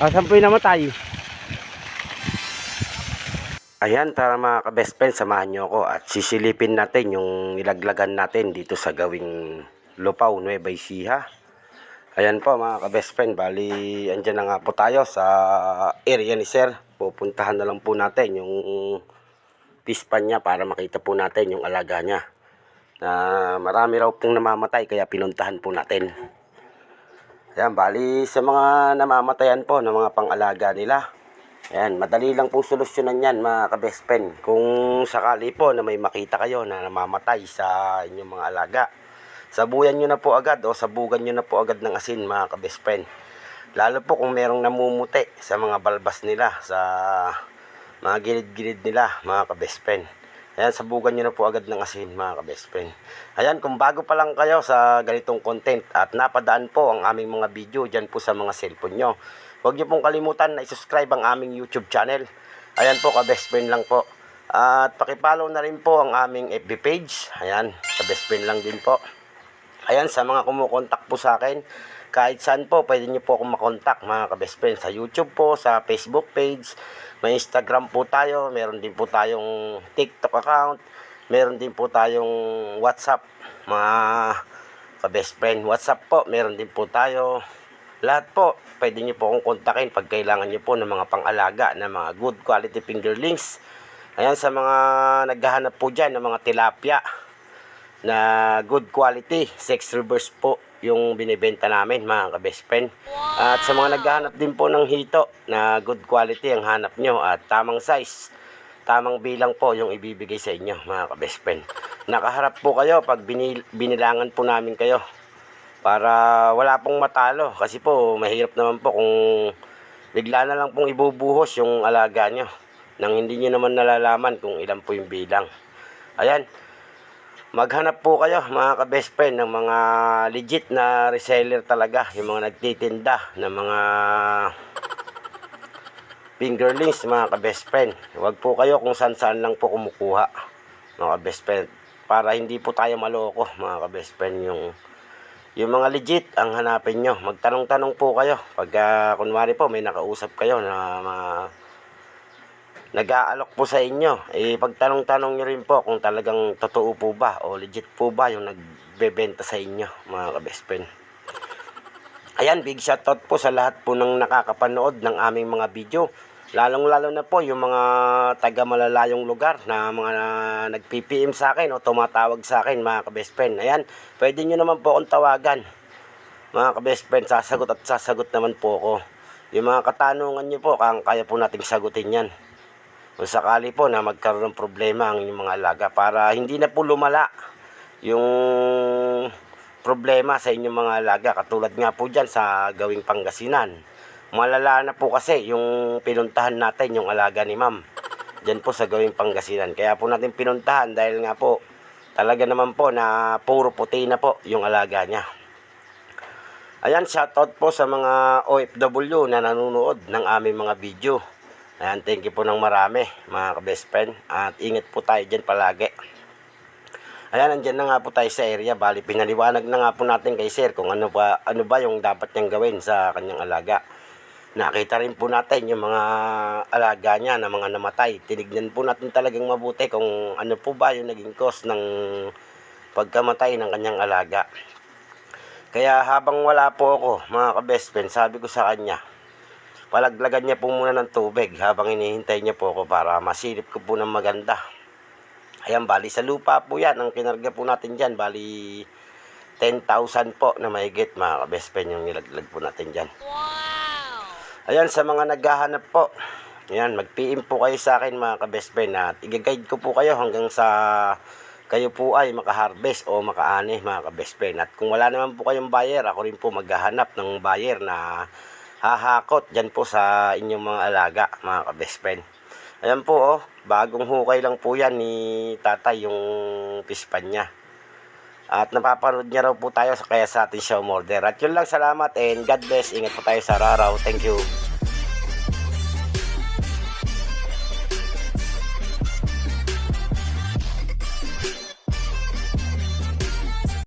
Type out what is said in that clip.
Ah, saan po yung namatay? Ayan, tara mga ka-best friend, samahan nyo ako at sisilipin natin yung nilaglagan natin dito sa gawing Lupaw, Nueva Ecija. Ayan po mga ka-best friend, bali andyan na nga po tayo sa area ni Sir. Pupuntahan na lang po natin yung pispan niya para makita po natin yung alaga niya. Na marami raw pong namamatay kaya pinuntahan po natin. Ayan, bali sa mga namamatayan po ng mga pang-alaga nila. Ayan, madali lang pong solusyonan yan mga ka-best friend. Kung sakali po na may makita kayo na namamatay sa inyong mga alaga, sabuyan nyo na po agad o sabugan nyo na po agad ng asin mga ka-best friend. Lalo po kung merong namumuti sa mga balbas nila, sa mga gilid-gilid nila mga ka-best friend. Ayan, sabugan nyo na po agad ng asin mga ka-best friend. Ayan, kung bago pa lang kayo sa ganitong content at napadaan po ang aming mga video dyan po sa mga cellphone nyo. Huwag nyo pong kalimutan na isubscribe ang aming YouTube channel. Ayan po, ka-best friend lang po. At pakipollow na rin po ang aming FB page. Ayan, ka-best friend lang din po. Ayan, sa mga kumukontak po sa akin, kahit saan po, pwede nyo po akong makontak mga ka-best friend. Sa YouTube po, sa Facebook page, may Instagram po tayo, meron din po tayong TikTok account, meron din po tayong WhatsApp, mga ka-best friend. WhatsApp po, meron din po tayo. Lahat po, pwede nyo po akong kontakin pag kailangan nyo po ng mga pang-alaga, ng mga good quality fingerlings. Ayan, sa mga naghahanap po dyan ng mga tilapia na good quality, sex reverse po yung binibenta namin mga ka-best friend. At sa mga naghahanap din po ng hito na good quality ang hanap nyo at tamang size, tamang bilang po yung ibibigay sa inyo mga ka-best friend. Nakaharap po kayo pag binil- binilangan po namin kayo para wala pong matalo kasi po mahirap naman po kung bigla na lang pong ibubuhos yung alaga nyo nang hindi nyo naman nalalaman kung ilan po yung bilang. Ayan, maghanap po kayo mga ka-best friend ng mga legit na reseller talaga, yung mga nagtitinda ng mga fingerlings mga ka-best friend. Huwag po kayo kung saan-saan lang po kumukuha mga ka-best friend para hindi po tayo maloko mga ka-best friend yung yung mga legit ang hanapin nyo. Magtanong-tanong po kayo. Pag ah, kunwari po may nakausap kayo na mga nag-aalok po sa inyo, eh pagtanong-tanong nyo rin po kung talagang totoo po ba o legit po ba yung nagbebenta sa inyo mga ka-best friend. Ayan, big shoutout po sa lahat po ng nakakapanood ng aming mga video. Lalong-lalo na po yung mga taga malalayong lugar na mga nag-PPM sa akin o tumatawag sa akin mga ka-best friend. Ayan, pwede nyo naman po akong tawagan. Mga ka-best friend, sasagot at sasagot naman po ako. Yung mga katanungan nyo po, kaya po nating sagutin yan. Kung sakali po na magkaroon ng problema ang inyong mga alaga para hindi na po lumala yung problema sa inyong mga alaga. Katulad nga po dyan sa gawing Pangasinan. Malala na po kasi yung pinuntahan natin yung alaga ni ma'am. Dyan po sa gawing Pangasinan. Kaya po natin pinuntahan dahil nga po talaga naman po na puro puti na po yung alaga niya. Ayan, shoutout po sa mga OFW na nanonood ng aming mga video. Ayan, thank you po ng marami, mga ka-best friend. At ingat po tayo dyan palagi. Ayan, andyan na nga po tayo sa area. Bali, pinaliwanag na nga po natin kay Sir kung ano ba, ano ba yung dapat niyang gawin sa kanyang alaga. Nakita rin po natin yung mga alaga niya na mga namatay. Tinignan po natin talagang mabuti kung ano po ba yung naging cause ng pagkamatay ng kanyang alaga. Kaya habang wala po ako, mga ka-best friend, sabi ko sa kanya, palaglagan niya po muna ng tubig habang hinihintay niya po ako para masilip ko po ng maganda. Ayan, bali sa lupa po yan. Ang kinarga po natin dyan, bali 10,000 po na mahigit mga ka-best friend yung nilaglag po natin dyan. Ayan, sa mga naghahanap po, ayan, mag-PM po kayo sa akin mga ka-best friend at i-guide ko po kayo hanggang sa kayo po ay makaharvest o makaani mga ka-best friend. At kung wala naman po kayong buyer, ako rin po maghahanap ng buyer na hahakot dyan po sa inyong mga alaga mga ka-best friend. Ayan po oh, bagong hukay lang po yan ni tatay yung pispan niya. At napapanood niya raw po tayo kaya sa atin siya umorder. At yun lang salamat and God bless. Ingat po tayo sa araw. Thank you.